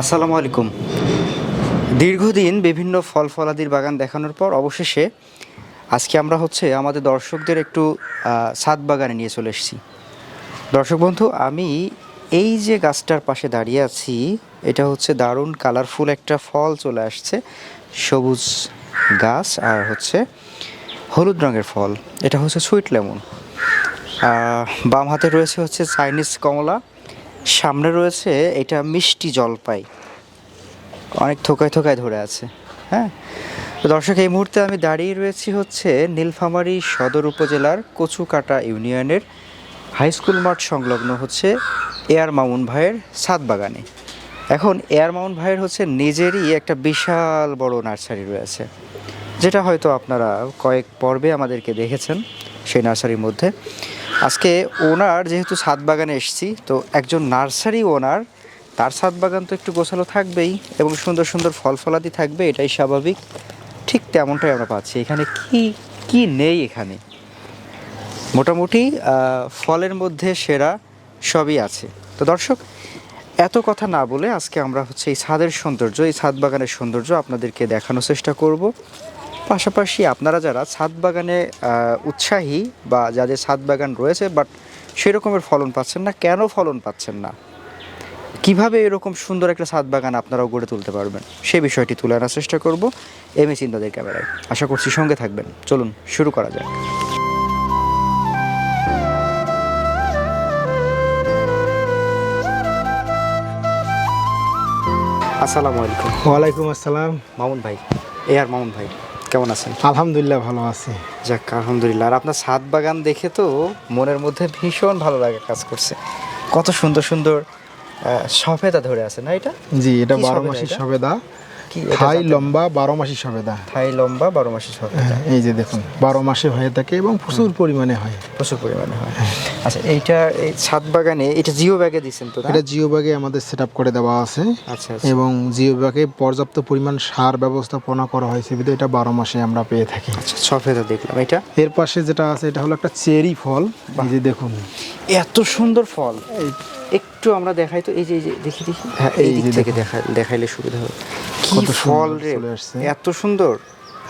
আসসালামু আলাইকুম। দীর্ঘদিন বিভিন্ন ফল ফলাদির বাগান দেখানোর পর অবশেষে আজকে আমরা হচ্ছে আমাদের দর্শকদের একটু ছাদ বাগানে নিয়ে চলে এসেছি। দর্শক বন্ধু, আমি এই যে গাছটার পাশে দাঁড়িয়ে আছি, এটা হচ্ছে দারুণ কালারফুল একটা ফল চলে আসছে, সবুজ গাছ আর হচ্ছে হলুদ রঙের ফল। এটা হচ্ছে সুইট লেমন। বাম হাতে রয়েছে হচ্ছে চাইনিজ কমলা। সামনে রয়েছে এটা মিষ্টি জলপাই। অনেক থোকায় থোকায় ধরে আছে হ্যাঁ? দর্শক, এই মুহূর্তে আমি দাঁড়িয়ে রয়েছি হচ্ছে নীলফামারী সদর উপজেলার কচুকাটা ইউনিয়নের হাই স্কুল মাঠ সংলগ্ন হচ্ছে এয়ার মামুন ভাইয়ের ছাদ বাগানে। এখন এয়ার মামুন ভাইয়ের হচ্ছে নিজেরই একটা বিশাল বড় নার্সারি রয়েছে, যেটা হয়তো আপনারা কয়েক পর্বে আমাদেরকে দেখেছেন সেই নার্সারির মধ্যে। আজকে ওনার যেহেতু ছাদ বাগানে এসেছি, তো একজন নার্সারি ওনার, তার ছাদ বাগান তো একটু গোছালো থাকবেই এবং সুন্দর সুন্দর ফল ফলাদি থাকবে, এটাই স্বাভাবিক। ঠিক তেমনটাই আমরা পাচ্ছি। এখানে কি কি নেই এখানে? মোটামুটি ফলের মধ্যে সেরা সবই আছে। তো দর্শক, এত কথা না বলে আজকে আমরা হচ্ছে এই ছাদের সৌন্দর্য, এই ছাদ বাগানের সৌন্দর্য আপনাদেরকে দেখানোর চেষ্টা করব। পাশাপাশি আপনারা যারা ছাদ বাগানে উৎসাহী বা যাদের ছাদ বাগান রয়েছে বাট সেরকমের ফলন পাচ্ছেন না কেন ফলন পাচ্ছেন না? কীভাবে এরকম সুন্দর একটা ছাদ বাগান আপনারাও গড়ে তুলতে পারবেন? সেই বিষয়টি তুলে আনার চেষ্টা করব এম এ চিন্তাদের ক্যামেরায়। আশা করছি সঙ্গে থাকবেন। চলুন শুরু করা যাক। আসসালামু আলাইকুম। ওয়ালাইকুম আসসালাম। মামুন ভাই। এ আর মামুন ভাই। কেমন আছেন? আলহামদুলিল্লাহ ভালো আছি। যাক আলহামদুলিল্লাহ। আর আপনার ছাদ বাগান দেখে তো মনের মধ্যে ভীষণ ভালো লাগে কাজ করছে। কত সুন্দর সুন্দর সফেদা ধরে আছে না এটা? জি এটা বারো মাসের সফেদা। কি থাই লম্বা বারো মাসি সবেদা। থাই লম্বা বারো মাসে সফেদা হ্যাঁ, এই যে দেখুন বারো মাসে হয়ে থাকে এবং প্রচুর পরিমাণে হয়। প্রচুর পরিমাণে হয়। আচ্ছা এইটা এই ছাদ বাগানে এটা জিও ব্যাগে দিচ্ছেন তো এটা জিও ব্যাগে আমাদের সেট করে দেওয়া আছে। আচ্ছা আচ্ছা। এবং জিও ব্যাগে পর্যাপ্ত পরিমাণ সার ব্যবস্থাপনা করা হয়েছে বিধে এটা বারো মাসে আমরা পেয়ে থাকি। আচ্ছা সফেদা দেখলাম। এটা? এর পাশে যেটা আছে এটা হলো একটা চেরি ফল। এই যে দেখুন। এত সুন্দর ফল। একটু আমরা দেখাই তো এই যে দেখি দেখি। হ্যাঁ, এই দিক থেকে দেখা দেখাইলে সুবিধা হবে। কি কত ফল রে এত সুন্দর।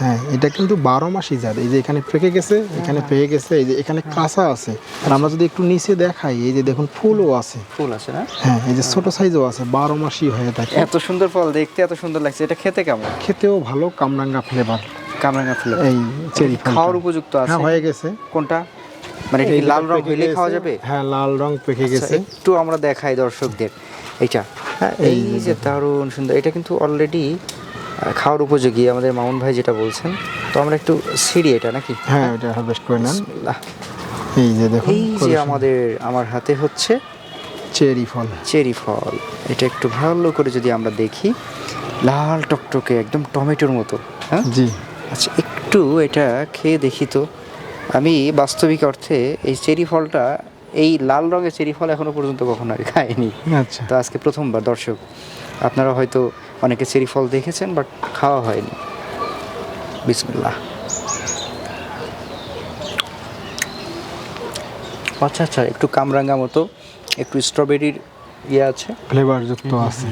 হ্যাঁ এটা কিন্তু বারো মাসই জাত। এই যে এখানে পেকে গেছে এখানে পেয়ে গেছে এই যে এখানে কাঁচা আছে। আর আমরা যদি একটু নিচে দেখাই এই যে দেখুন ফুলও আছে। ফুল আছে না? হ্যাঁ এই যে ছোট সাইজও আছে বারো মাসই হয়ে থাকে। এত সুন্দর ফল দেখতে এত সুন্দর লাগছে। এটা খেতে কেমন? খেতেও ভালো কামরাঙ্গা ফ্লেভার কামরাঙ্গা ফুল এই চেরি খাওয়ার উপযুক্ত আছে। হ্যাঁ হয়ে গেছে। কোনটা? মানে কি এই লাল রং হইলে খাওয়া যাবে? হ্যাঁ লাল রং পেকে আচ্ছা, গেছে। একটু আমরা দেখাই দর্শকদের। এইটা হ্যাঁ এই যে দারুণ সুন্দর এটা কিন্তু অলরেডি খাওয়ার উপযোগী আমাদের মামুন ভাই যেটা বলছেন। তো আমরা একটু সিঁড়ি এটা নাকি? হ্যাঁ এটা হারভেস্ট করে নেন। এই যে দেখুন এই যে আমাদের আমার হাতে হচ্ছে চেরি ফল। চেরি ফল। এটা একটু ভালো করে যদি আমরা দেখি লাল টকটকে একদম টমেটোর মতো হ্যাঁ? জি। আচ্ছা একটু এটা খেয়ে দেখি তো। আমি বাস্তবিক অর্থে এই চেরি ফলটা এই লাল রঙের চেরি ফল এখনও পর্যন্ত কখনো আমি খাইনি। আচ্ছা। তো আজকে প্রথমবার দর্শক আপনারা হয়তো অনেকে চেরি ফল দেখেছেন বাট খাওয়া হয়নি। বিসমিল্লাহ। আচ্ছা আচ্ছা একটু কামরাঙ্গা মতো একটু স্ট্রবেরির ইয়ে আছে। ফ্লেভার যুক্ত আছে।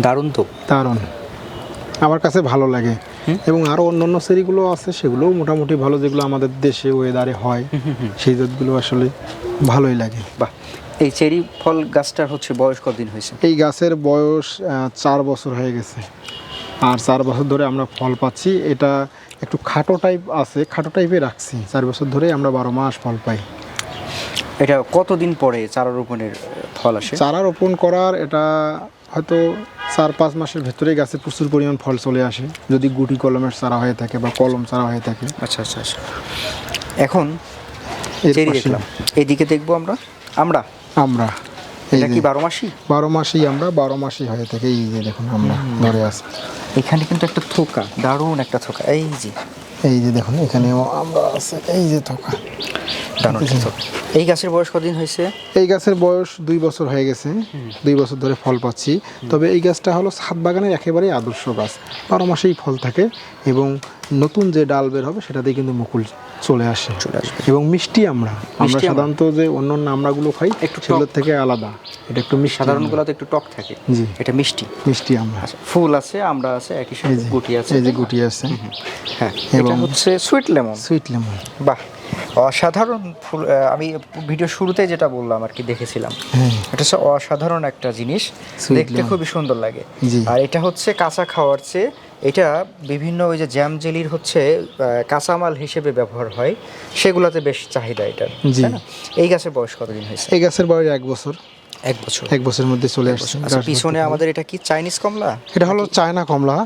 দারুণ তো। দারুণ। আমার কাছে ভালো লাগে। এবং আরও অন্যান্য সেরিগুলো আছে সেগুলোও মোটামুটি ভালো যেগুলো আমাদের দেশে ওয়েদারে হয় সেই জাতগুলো আসলে ভালোই লাগে। বাহ। এই চেরি ফল গাছটার হচ্ছে বয়স কতদিন হয়েছে? এই গাছের বয়স চার বছর হয়ে গেছে। আর চার বছর ধরে আমরা ফল পাচ্ছি এটা একটু খাটো টাইপ আছে খাটো টাইপে রাখছি। চার বছর ধরে আমরা বারো মাস ফল পাই। এটা কতদিন পরে চারা রোপণের ফল আসে? চারা রোপণ করার এটা হয়তো চার পাঁচ মাসের ভেতরে গাছে প্রচুর পরিমাণ ফল চলে আসে যদি গুটি কলমের চারা হয়ে থাকে বা কলম চারা হয়ে থাকে। আচ্ছা আচ্ছা আচ্ছা। এখন চেরি দেখলাম। এইদিকে দেখব আমরা। আমরা? আমরা। এটা কি বারো মাসি? বারো মাসেই আমরা বারো মাসই হয়ে থাকে। এই যে দেখুন আমরা ধরে আছি। এখানে কিন্তু একটা থোকা দারুণ একটা থোকা। এই যে। এই যে দেখুন এখানেও আমরা আছে। এই যে থোকা। এই গাছের বয়স কতদিন হয়েছে? এই গাছের বয়স দুই বছর হয়ে গেছে। দুই বছর ধরে ফল পাচ্ছি। তবে এই গাছটা হলো ছাদ বাগানের একেবারেই আদর্শ গাছ। বারো মাসেই ফল থাকে এবং নতুন যে ডাল বের হবে সেটাতেই কিন্তু মুকুল চলে আসে। এবং মিষ্টি আমরা। আমরা সাধারণত যে অন্য অন্য আমড়াগুলো খাই একটু। সেগুলোর থেকে আলাদা। এটা একটু মিষ্টি। সাধারণ গুলাতে একটু টক থাকে। জি। এটা মিষ্টি। মিষ্টি আমরা। আচ্ছা ফুল আছে আমরা আছে একই সাথে গুটি আছে এই যে গুটি আছে। হ্যাঁ এটা হচ্ছে সুইট লেমন সুইট লেমন বাহ। অসাধারণ ফুল আমি ভিডিও শুরুতে যেটা বললাম আর কি দেখেছিলাম। হ্যাঁ। এটা হচ্ছে অসাধারণ একটা জিনিস। দেখতে খুবই সুন্দর লাগে। আর এটা হচ্ছে কাঁচা খাওয়ার চেয়ে এটা বিভিন্ন ওই যে জ্যাম জেলির হচ্ছে কাঁচামাল হিসেবে ব্যবহার হয়। সেগুলোতে বেশ চাহিদা এটার? এই গাছের বয়স কতদিন হয়েছে? এই গাছের বয়স এক বছর। এক বছর। এক বছরের মধ্যে চলে আসছে। আচ্ছা পিছনে আমাদের এটা কি চাইনিজ কমলা? এটা হলো চায়না কমলা।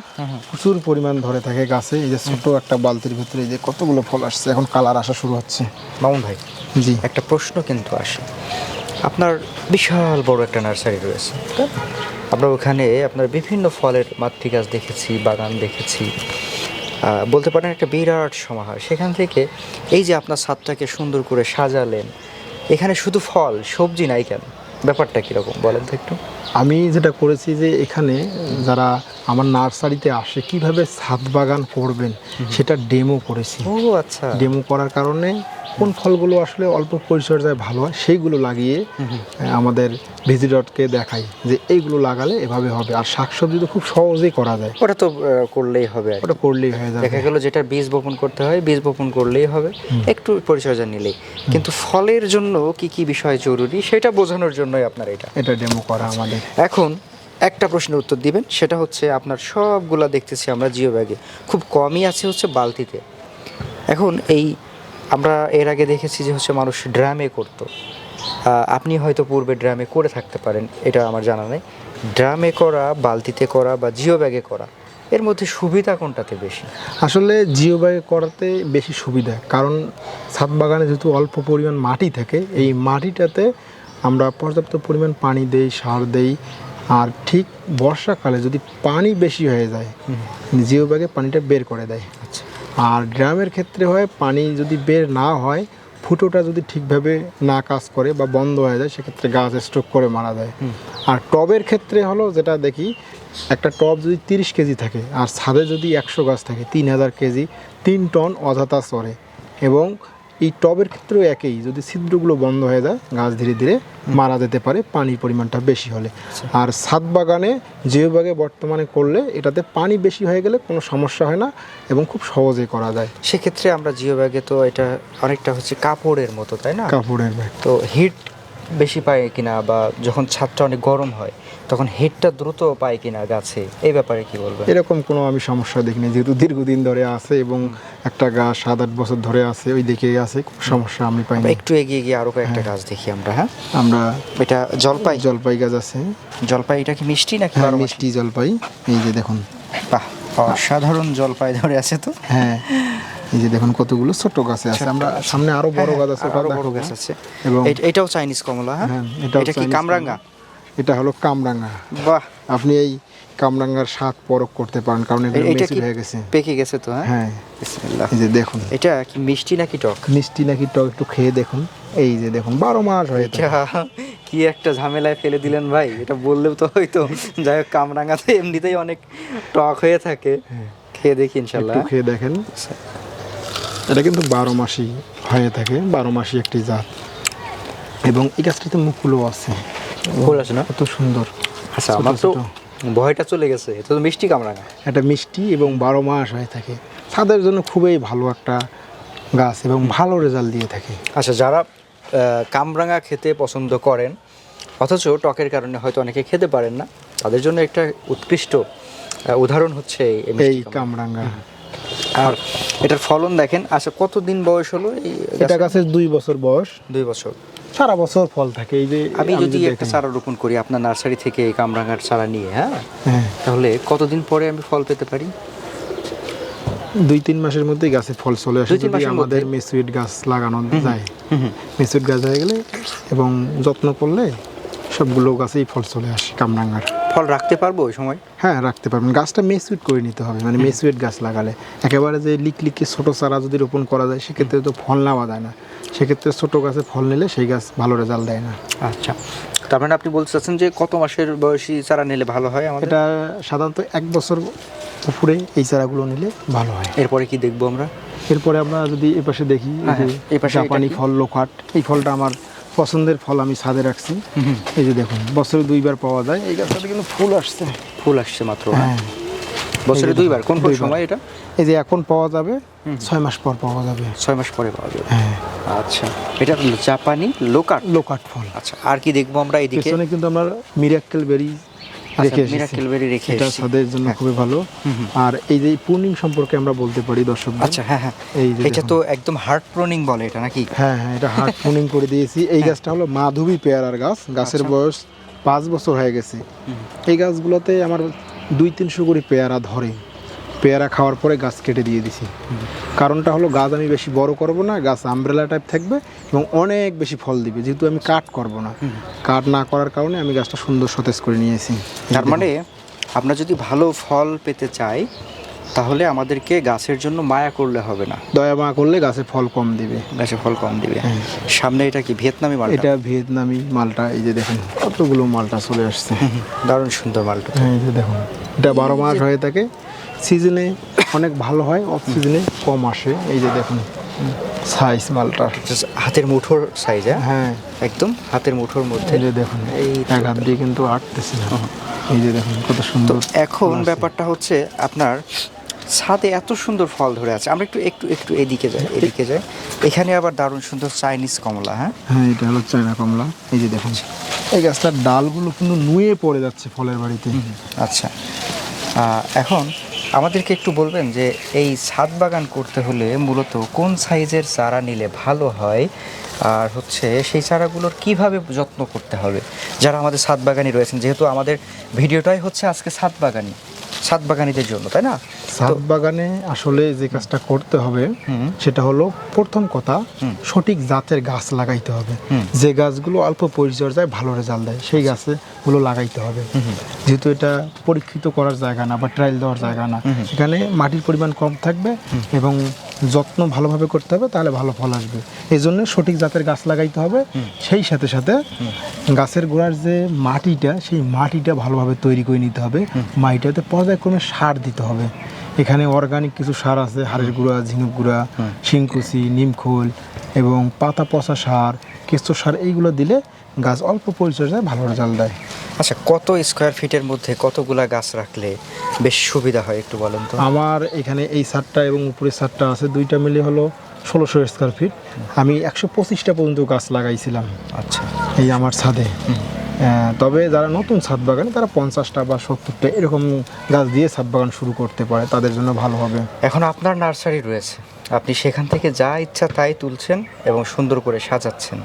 প্রচুর পরিমাণ ধরে থাকে গাছে। এই যে ছোট একটা বালতির ভিতরে এই যে কতগুলো ফল আসছে এখন কালার আসা শুরু হচ্ছে। মামুন ভাই জি। একটা প্রশ্ন কিন্তু আসে। আপনার বিশাল বড় একটা নার্সারি রয়েছে আমরা ওখানে আপনার বিভিন্ন ফলের মাতৃ গাছ দেখেছি বাগান দেখেছি। বলতে পারেন একটা বিরাট সমাহার। সেখান থেকে এই যে আপনার ছাদটাকে সুন্দর করে সাজালেন এখানে শুধু ফল সবজি নাই কেন? ব্যাপারটা কীরকম? বলেন তো একটু। আমি যেটা করেছি যে এখানে যারা আমার নার্সারিতে আসে কীভাবে ছাদ বাগান করবেন? সেটা ডেমো করেছি। ও আচ্ছা। ডেমো করার কারণে কোন ফলগুলো আসলে অল্প পরিচর্যায় ভালো হয় সেইগুলো লাগিয়ে আমাদের ভিজিটরকে দেখাই যে এইগুলো লাগালে এভাবে হবে। আর শাকসবজি তো খুব সহজেই করা যায়। ওটা তো করলেই হবে ওটা করলেই হয়ে যাবে। দেখা গেল যেটা বীজ বপন করতে হয় বীজ বপন করলেই হবে। একটু পরিচর্যা নিলেই। কিন্তু ফলের জন্য কি কি বিষয় জরুরি সেটা বোঝানোর জন্যই আপনার এটা। এটা ডেমো করা আমাদের। এখন একটা প্রশ্নের উত্তর দিবেন, সেটা হচ্ছে আপনার সবগুলা দেখতেছি আমরা জিও ব্যাগে। খুব কমই আছে হচ্ছে বালতিতে। এখন এই আমরা এর আগে দেখেছি যে হচ্ছে মানুষ ড্রামে করতো। আপনি হয়তো পূর্বে ড্রামে করে থাকতে পারেন, এটা আমার জানা নেই। ড্রামে করা, বালতিতে করা বা জিও ব্যাগে করা, এর মধ্যে সুবিধা কোনটাতে বেশি? আসলে জিও ব্যাগে করাতে বেশি সুবিধা, কারণ ছাদ বাগানে যেহেতু অল্প পরিমাণ মাটি থাকে, এই মাটিটাতে আমরা পর্যাপ্ত পরিমাণ পানি দেই, সার দেই আর ঠিক বর্ষাকালে যদি পানি বেশি হয়ে যায় জিও ব্যাগে পানিটা বের করে দেয়। আচ্ছা। আর ড্রামের ক্ষেত্রে হয় পানি যদি বের না হয় ফুটোটা যদি ঠিকভাবে না কাজ করে বা বন্ধ হয়ে যায় সেক্ষেত্রে গাছ স্ট্রোক করে মারা যায়। আর টবের ক্ষেত্রে হলো যেটা দেখি একটা টব যদি তিরিশ কেজি থাকে আর ছাদে যদি একশো গাছ থাকে তিন হাজার কেজি তিন টন অযথা চড়ে। এবং এই টবের ক্ষেত্রেও একই যদি ছিদ্রগুলো বন্ধ হয়ে যায় গাছ ধীরে ধীরে মারা যেতে পারে পানির পরিমাণটা বেশি হলে। আর ছাদ বাগানে জিও বাগে বর্তমানে করলে এটাতে পানি বেশি হয়ে গেলে কোনো সমস্যা হয় না এবং খুব সহজে করা যায়। সেক্ষেত্রে আমরা জিও ব্যাগে তো এটা অনেকটা হচ্ছে কাপড়ের মতো তাই না? কাপড়ের ব্যাগ। তো হিট বেশি পায় কিনা বা যখন ছাদটা অনেক গরম হয় তখন হিটটা দ্রুত পায় কিনা গাছে এই ব্যাপারে কি বলবেন? এরকম কোনো আমি সমস্যা দেখিনি যেহেতু দীর্ঘদিন ধরে আছে এবং একটা গাছ সাত আট বছর ধরে আছে ওই দিকেই আছে কোনো সমস্যা আমি পাইনি। একটু এগিয়ে গিয়ে আরও কয়েকটা গাছ দেখি আমরা হ্যাঁ? আমরা এটা জলপাই। জলপাই গাছ আছে। জলপাই এটা কি মিষ্টি নাকি হ্যাঁ? মিষ্টি জলপাই এই যে দেখুন। বাহ অসাধারণ জলপাই ধরে আছে তো। হ্যাঁ এই যে দেখুন কতগুলো ছোট গাছে আছে। আমরা সামনে আরও বড় গাছ আছে আরও বড় গাছ আছে। এবং এট- এটাও চাইনিজ কমলা হ্যাঁ? হ্যাঁ এটা কি কামরাঙ্গা? এটা হলো কামরাঙ্গা। বাহ। আপনি এই কামরাঙ্গার স্বাদ পরক করতে পারেন কারণ এটা মেচুর হয়ে গেছে। পেকে গেছে তো হ্যাঁ? হ্যাঁ। বিসমিল্লাহ। এই যে দেখুন। এটা কি মিষ্টি নাকি টক? মিষ্টি নাকি টক একটু খেয়ে দেখুন। এই যে দেখুন বারো মাস হয়ে থাকে। কি একটা ঝামেলায় ফেলে দিলেন ভাই এটা বললেও তো হয়তো যাই হোক কামরাঙ্গাতে এমনিতেই অনেক টক হয়ে থাকে। খেয়ে দেখি ইনশাল্লাহ। একটু খেয়ে দেখেন। এটা কিন্তু বারো মাসই হয়ে থাকে বারো মাসই একটি জাত। এবং এই গাছটাতে মুকুলও আছে। ফুল আছে না? কত সুন্দর। আচ্ছা আমার তো। ভয়টা চলে গেছে। এটা তো মিষ্টি কামরাঙ্গা এটা মিষ্টি এবং বারো মাস হয়ে থাকে। ছাদের জন্য খুবই ভালো একটা গাছ এবং ভালো রেজাল্ট দিয়ে থাকে। আচ্ছা যারা কামরাঙা খেতে পছন্দ করেন অথচ টকের কারণে হয়তো অনেকে খেতে পারেন না তাদের জন্য একটা উৎকৃষ্ট উদাহরণ হচ্ছে এই কামরাঙা। কামরাঙ্গা আর এটার ফলন দেখেন আচ্ছা কতদিন বয়স হলো এই এটা? গাছের দুই বছর বয়স। দুই বছর। সারা বছর ফল থাকে এই যে আমি যদি একটা চারা রোপণ করি আপনার নার্সারি থেকে এই কামরাঙার চারা নিয়ে হ্যাঁ? হ্যাঁ। তাহলে কতদিন পরে আমি ফল পেতে পারি? দুই তিন মাসের মধ্যে গাছে ফল চলে আসে যদি আমাদের? মেসুইট গাছ লাগানো যায়। মেসুইট গাছ হয়ে গেলে এবং যত্ন করলে সবগুলো গাছেই ফল চলে আসে কামরাঙ্গার ফল রাখতে পারব ওই সময়? হ্যাঁ রাখতে পারবেন। গাছটা মেসুইট করে নিতে হবে মানে মেসুইট গাছ লাগালে। একেবারে যে লিক লিকে ছোটো চারা যদি রোপণ করা যায় সেক্ষেত্রে তো ফল নেওয়া যায় না। সেক্ষেত্রে ছোটো গাছে ফল নিলে সেই গাছ ভালো রেজাল্ট দেয় না। আচ্ছা। তার মানে আপনি বলতে চাচ্ছেন যে কত মাসের বয়সী চারা নিলে ভালো হয় আমাদের? এটা সাধারণত এক বছর উপরে এই চারাগুলো নিলে ভালো হয়। এরপরে কি দেখব আমরা? এরপরে আমরা যদি এপাশে দেখি এই হ্যাঁ, হ্যাঁ, পাশে জাপানি ফল লোকাট এই ফলটা আমার পছন্দের ফল আমি ছাদে রাখছি। এই যে দেখুন বছরে দুইবার পাওয়া যায়। এই গাছটাতে কিন্তু ফুল আসছে। ফুল আসছে মাত্র হ্যাঁ? বছরে দুইবার কোন কোন সময় এটা? এই যে এখন পাওয়া যাবে ছয় মাস পর পাওয়া যাবে। ছয় মাস পরে পাওয়া যাবে। হ্যাঁ। আচ্ছা এটা জাপানি লোকাট। লোকাট ফল। আচ্ছা আর কি দেখব আমরা এদিকে? কিন্তু আমরা মিরাক্কেল বেরি রেখে এসেছি। মিরাকেল বেরি রেখে এটা। ছাদের জন্য হ্যাঁ। খুবই ভালো। আর এই যে প্রুনিং সম্পর্কে আমরা বলতে পারি দর্শক আচ্ছা হ্যাঁ হ্যাঁ। এই এটা তো একদম হার্ড প্রুনিং বলে এটা নাকি? হ্যাঁ হ্যাঁ এটা হার্ড প্রুনিং করে দিয়েছি। এই গাছটা হলো মাধবী পেয়ারার গাছ। গাছের আচ্ছা। বয়স পাঁচ বছর হয়ে গেছে। এই গাছগুলোতে আমার দুই তিনশো করে পেয়ারা ধরে। পেয়ারা খাওয়ার পরে গাছ কেটে দিয়ে দিছি। কারণটা হলো গাছ আমি বেশি বড় করব না গাছ আমব্রেলা টাইপ থাকবে এবং অনেক বেশি ফল দিবে। যেহেতু আমি কাট করব না। কাট না করার কারণে আমি গাছটা সুন্দর সতেজ করে নিয়েছি। তার মানে আপনার যদি ভালো ফল পেতে চাই তাহলে আমাদেরকে গাছের জন্য মায়া করলে হবে না। দয়া মায়া করলে গাছে ফল কম দিবে। গাছে ফল কম দিবে। সামনে এটা কি ভিয়েতনামি মালটা? এটা ভিয়েতনামি মালটা এই যে দেখেন কতগুলো মালটা চলে আসছে। দারুণ সুন্দর মালটা। হ্যাঁ, এই যে দেখুন। এটা বারো মাস হয়ে থাকে। সিজনে অনেক ভালো হয় অফ সিজনে কম আসে। এই যে দেখুন সাইজ মালটা। হাতের মুঠোর সাইজ হ্যাঁ? হ্যাঁ। একদম হাতের মুঠোর মধ্যে। এই যে দেখুন এই এক হাত দিয়ে কিন্তু আটতেছে না। এই যে দেখুন কত সুন্দর এখন ব্যাপারটা হচ্ছে আপনার ছাদে এত সুন্দর ফল ধরে আছে। আমরা একটু একটু একটু এদিকে যাই এদিকে যাই। এখানে আবার দারুণ সুন্দর চাইনিজ কমলা হ্যাঁ? হ্যাঁ এটা হলো চায়না কমলা। এই যে দেখুন এই গাছটার ডালগুলো কিন্তু নুয়ে পড়ে যাচ্ছে ফলের বাড়িতে। আচ্ছা। এখন আমাদেরকে একটু বলবেন যে এই ছাদ বাগান করতে হলে মূলত কোন সাইজের চারা নিলে ভালো হয়? আর হচ্ছে সেই চারাগুলোর কীভাবে যত্ন করতে হবে? যারা আমাদের ছাদ বাগানি রয়েছেন, যেহেতু আমাদের ভিডিওটাই হচ্ছে আজকে ছাদ বাগানি ছাদ বাগানিদের জন্য তাই না? ছাদ বাগানে আসলে যে কাজটা করতে হবে। সেটা হলো প্রথম কথা সঠিক জাতের গাছ লাগাইতে হবে। যে গাছগুলো অল্প পরিচর্যায় ভালো রেজাল্ট দেয় সেই গাছগুলো লাগাইতে হবে। যেহেতু এটা পরীক্ষিত করার জায়গা না বা ট্রায়াল দেওয়ার জায়গা না এখানে মাটির পরিমাণ কম থাকবে এবং যত্ন ভালোভাবে করতে হবে তাহলে ভালো ফল আসবে। এই জন্য সঠিক জাতের গাছ লাগাইতে হবে। সেই সাথে সাথে গাছের গোড়ার যে মাটিটা সেই মাটিটা ভালোভাবে তৈরি করে নিতে হবে। মাটিটাতে পর্যায়ক্রমে সার দিতে হবে। এখানে অর্গানিক কিছু সার আছে হাড়ের গুঁড়া ঝিনুক গুঁড়া শিংকুচি নিমখোল এবং পাতা পচা সার কেঁচো সার এইগুলো দিলে গাছ অল্প পরিচর্যায় ভালো রেজাল্ট দেয়। আচ্ছা কত স্কোয়ার ফিটের মধ্যে কতগুলা গাছ রাখলে বেশ সুবিধা হয় একটু বলেন তো? আমার এখানে এই সারটা এবং উপরের সারটা আছে দুইটা মিলে হলো ষোলোশো স্কোয়ার ফিট আমি একশো পঁচিশটা পর্যন্ত গাছ লাগাইছিলাম আচ্ছা। এই আমার ছাদে। তবে যারা নতুন ছাদ বাগানে তারা পঞ্চাশটা বা সত্তরটা এরকম গাছ দিয়ে ছাদ বাগান শুরু করতে পারে তাদের জন্য ভালো হবে। এখন আপনার নার্সারি রয়েছে। আপনি সেখান থেকে যা ইচ্ছা তাই তুলছেন এবং সুন্দর করে সাজাচ্ছেন।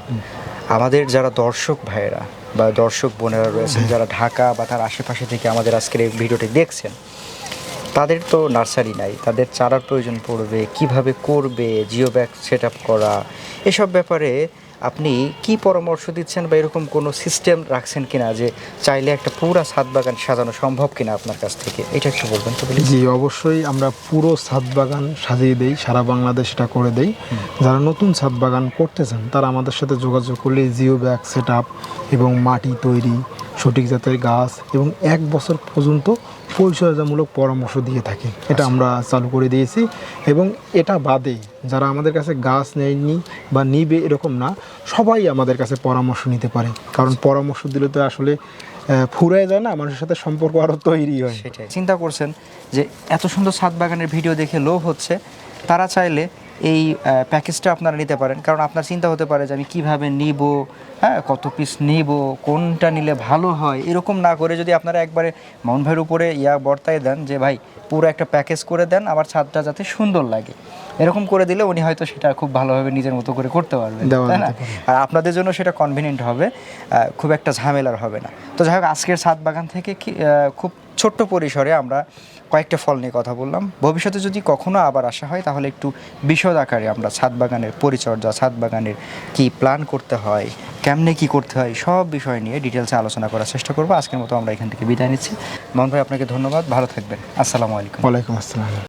আমাদের যারা দর্শক ভাইয়েরা বা দর্শক বোনেরা রয়েছেন, যারা ঢাকা বা তার আশেপাশে থেকে আমাদের আজকের এই ভিডিওটি দেখছেন, তাদের তো নার্সারি নাই, তাদের চারার প্রয়োজন পড়বে, কীভাবে করবে জিও ব্যাগ সেট করা, এসব ব্যাপারে আপনি কি পরামর্শ দিচ্ছেন বা এরকম কোনো সিস্টেম রাখছেন কিনা যে চাইলে একটা পুরো ছাদ বাগান সাজানো সম্ভব কিনা আপনার কাছ থেকে? এটা একটু বলবেন তো জি অবশ্যই আমরা পুরো ছাদ বাগান সাজিয়ে দেই সারা বাংলাদেশ এটা করে দেই। যারা নতুন ছাদ বাগান করতে চান তারা আমাদের সাথে যোগাযোগ করলে জিও ব্যাগ সেট এবং মাটি তৈরি সঠিক জাতের গাছ এবং এক বছর পর্যন্ত পরিচর্যামূলক পরামর্শ দিয়ে থাকি। এটা আমরা চালু করে দিয়েছি এবং এটা বাদে যারা আমাদের কাছে গাছ নেয়নি বা নিবে এরকম না সবাই আমাদের কাছে পরামর্শ নিতে পারে। কারণ পরামর্শ দিলে তো আসলে ফুরায় যায় না মানুষের সাথে সম্পর্ক আরও তৈরি হয়। সেটাই। চিন্তা করছেন যে এত সুন্দর সাত বাগানের ভিডিও দেখে লোভ হচ্ছে তারা চাইলে এই প্যাকেজটা আপনারা নিতে পারেন। কারণ আপনার চিন্তা হতে পারে যে আমি কীভাবে নিব হ্যাঁ কত পিস নিব কোনটা নিলে ভালো হয় এরকম না করে যদি আপনারা একবারে মাউন্ট ভাইয়ের উপরে ইয়া বর্তায় দেন যে ভাই পুরো একটা প্যাকেজ করে দেন আমার ছাদটা যাতে সুন্দর লাগে। এরকম করে দিলে উনি হয়তো সেটা খুব ভালোভাবে নিজের মতো করে করতে পারবেন তাই না? আর আপনাদের জন্য সেটা কনভিনিয়েন্ট হবে খুব একটা ঝামেলার হবে না। তো যাই হোক আজকের ছাদ বাগান থেকে কি খুব ছোট্ট পরিসরে আমরা কয়েকটা ফল নিয়ে কথা বললাম। ভবিষ্যতে যদি কখনো আবার আসা হয়, তাহলে একটু বিশদ আকারে আমরা ছাদ বাগানের পরিচর্যা, ছাদ বাগানের কি প্ল্যান করতে হয়, কেমনে কি করতে হয়, সব বিষয় নিয়ে ডিটেলসে আলোচনা করার চেষ্টা করব। আজকের মতো আমরা এখান থেকে বিদায় নিচ্ছি। মোহন ভাই, আপনাকে ধন্যবাদ। ভালো থাকবেন। আসসালামু আলাইকুম। ওয়ালাইকুম আসসালাম।